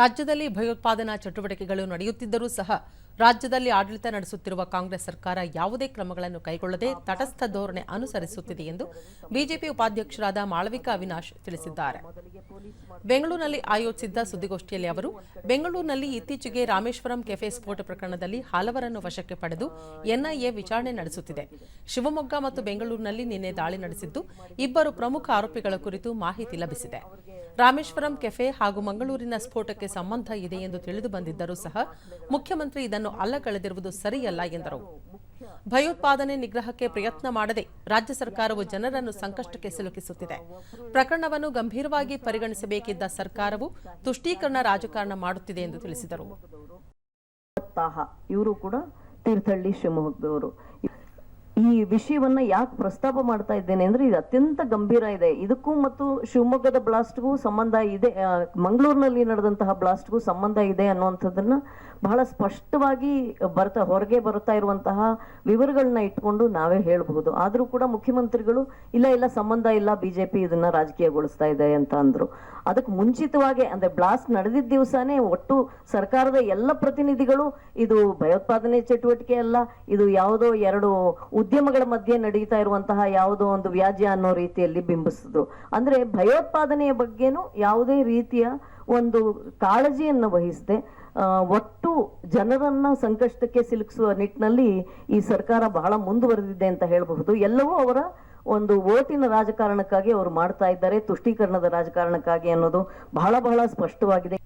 ರಾಜ್ಯದಲ್ಲಿ ಭಯೋತ್ಪಾದನಾ ಚಟುವಟಿಕೆಗಳು ನಡೆಯುತ್ತಿದ್ದರೂ ಸಹ ರಾಜ್ಯದಲ್ಲಿ ಆಡಳಿತ ನಡೆಸುತ್ತಿರುವ ಕಾಂಗ್ರೆಸ್ ಸರ್ಕಾರ ಯಾವುದೇ ಕ್ರಮಗಳನ್ನು ಕೈಗೊಳ್ಳದೆ ತಟಸ್ಥ ಧೋರಣೆ ಅನುಸರಿಸುತ್ತಿದೆ ಎಂದು ಬಿಜೆಪಿ ಉಪಾಧ್ಯಕ್ಷರಾದ ಮಾಳವಿಕಾ ಅವಿನಾಶ್ ತಿಳಿಸಿದ್ದಾರೆ. ಬೆಂಗಳೂರಿನಲ್ಲಿ ಆಯೋಜಿಸಿದ್ದ ಸುದ್ದಿಗೋಷ್ಠಿಯಲ್ಲಿ ಅವರು, ಬೆಂಗಳೂರಿನಲ್ಲಿ ಇತ್ತೀಚೆಗೆ ರಾಮೇಶ್ವರಂ ಕೆಫೆ ಸ್ಫೋಟ ಪ್ರಕರಣದಲ್ಲಿ ಹಲವರನ್ನು ವಶಕ್ಕೆ ಪಡೆದು ಎನ್ಐಎ ವಿಚಾರಣೆ ನಡೆಸುತ್ತಿದೆ. ಶಿವಮೊಗ್ಗ ಮತ್ತು ಬೆಂಗಳೂರಿನಲ್ಲಿ ನಿನ್ನೆ ದಾಳಿ ನಡೆಸಿದ್ದು, ಇಬ್ಬರು ಪ್ರಮುಖ ಆರೋಪಿಗಳ ಕುರಿತು ಮಾಹಿತಿ ಲಭಿಸಿದೆ. ರಾಮೇಶ್ವರಂ ಕೆಫೆ ಹಾಗೂ ಮಂಗಳೂರಿನ ಸ್ಫೋಟಕ್ಕೆ ಸಂಬಂಧ ಇದೆ ಎಂದು ತಿಳಿದು ಬಂದಿದ್ದರೂ ಸಹ ಮುಖ್ಯಮಂತ್ರಿ ಇದನ್ನು ಅಲ್ಲಗಳೆದಿರುವುದು ಸರಿಯಲ್ಲ ಎಂದರು. ಭಯೋತ್ಪಾದನೆ ನಿಗ್ರಹಕ್ಕೆ ಪ್ರಯತ್ನ ಮಾಡದೆ ರಾಜ್ಯ ಸರ್ಕಾರವು ಜನರನ್ನು ಸಂಕಷ್ಟಕ್ಕೆ ಸಿಲುಕಿಸುತ್ತಿದೆ. ಪ್ರಕರಣವನ್ನು ಗಂಭೀರವಾಗಿ ಪರಿಗಣಿಸಬೇಕಿದ್ದ ಸರ್ಕಾರವು ತುಷ್ಟೀಕರಣ ರಾಜಕಾರಣ ಮಾಡುತ್ತಿದೆ ಎಂದು ತಿಳಿಸಿದರು. ಇವರು ಕೂಡ ತೀರ್ಥಹಳ್ಳಿ ಶಿವಮೊಗ್ಗದವರು. ಈ ವಿಷಯವನ್ನ ಯಾಕೆ ಪ್ರಸ್ತಾಪ ಮಾಡ್ತಾ ಇದ್ದೇನೆ ಅಂದ್ರೆ ಇದು ಅತ್ಯಂತ ಗಂಭೀರ ಇದೆ. ಇದಕ್ಕೂ ಮತ್ತು ಶಿವಮೊಗ್ಗದ ಬ್ಲಾಸ್ಟ್ಗೂ ಸಂಬಂಧ ಇದೆ ಮಂಗಳೂರಿನಲ್ಲಿ ನಡೆದಂತಹ ಬ್ಲಾಸ್ಟ್ಗೂ ಸಂಬಂಧ ಇದೆ ಅನ್ನುವಂಥದ್ದನ್ನ ಬಹಳ ಸ್ಪಷ್ಟವಾಗಿ ಬರ್ತಾ, ಹೊರಗೆ ಬರುತ್ತಾ ಇರುವಂತಹ ವಿವರಗಳನ್ನ ಇಟ್ಕೊಂಡು ನಾವೇ ಹೇಳಬಹುದು. ಆದ್ರೂ ಕೂಡ ಮುಖ್ಯಮಂತ್ರಿಗಳು, ಇಲ್ಲ ಇಲ್ಲ, ಸಂಬಂಧ ಇಲ್ಲ, ಬಿಜೆಪಿ ಇದನ್ನ ರಾಜಕೀಯಗೊಳಿಸ್ತಾ ಇದೆ ಅಂತ ಅಂದ್ರು. ಅದಕ್ಕೆ ಮುಂಚಿತವಾಗಿ, ಅಂದ್ರೆ ಬ್ಲಾಸ್ಟ್ ನಡೆದಿದ್ದ ದಿವಸನೇ ಒಟ್ಟು ಸರ್ಕಾರದ ಎಲ್ಲ ಪ್ರತಿನಿಧಿಗಳು, ಇದು ಭಯೋತ್ಪಾದನೆ ಚಟುವಟಿಕೆ ಅಲ್ಲ, ಇದು ಯಾವುದೋ ಎರಡು ಉದ್ಯಮಗಳ ಮಧ್ಯೆ ನಡೀತಾ ಇರುವಂತಹ ಯಾವುದೋ ಒಂದು ವ್ಯಾಜ್ಯ ಅನ್ನೋ ರೀತಿಯಲ್ಲಿ ಬಿಂಬಿಸಿದ್ರು. ಅಂದ್ರೆ ಭಯೋತ್ಪಾದನೆಯ ಬಗ್ಗೆನೂ ಯಾವುದೇ ರೀತಿಯ ಒಂದು ಕಾಳಜಿಯನ್ನು ವಹಿಸದೆ ಒಟ್ಟು ಜನರನ್ನ ಸಂಕಷ್ಟಕ್ಕೆ ಸಿಲುಕಿಸುವ ನಿಟ್ಟಿನಲ್ಲಿ ಈ ಸರ್ಕಾರ ಬಹಳ ಮುಂದುವರೆದಿದೆ ಅಂತ ಹೇಳಬಹುದು. ಎಲ್ಲವೂ ಅವರ ಒಂದು ಓಟಿನ ರಾಜಕಾರಣಕ್ಕಾಗಿ ಅವರು ಮಾಡ್ತಾ ಇದ್ದಾರೆ, ತುಷ್ಟೀಕರಣದ ರಾಜಕಾರಣಕ್ಕಾಗಿ ಅನ್ನೋದು ಬಹಳ ಬಹಳ ಸ್ಪಷ್ಟವಾಗಿದೆ.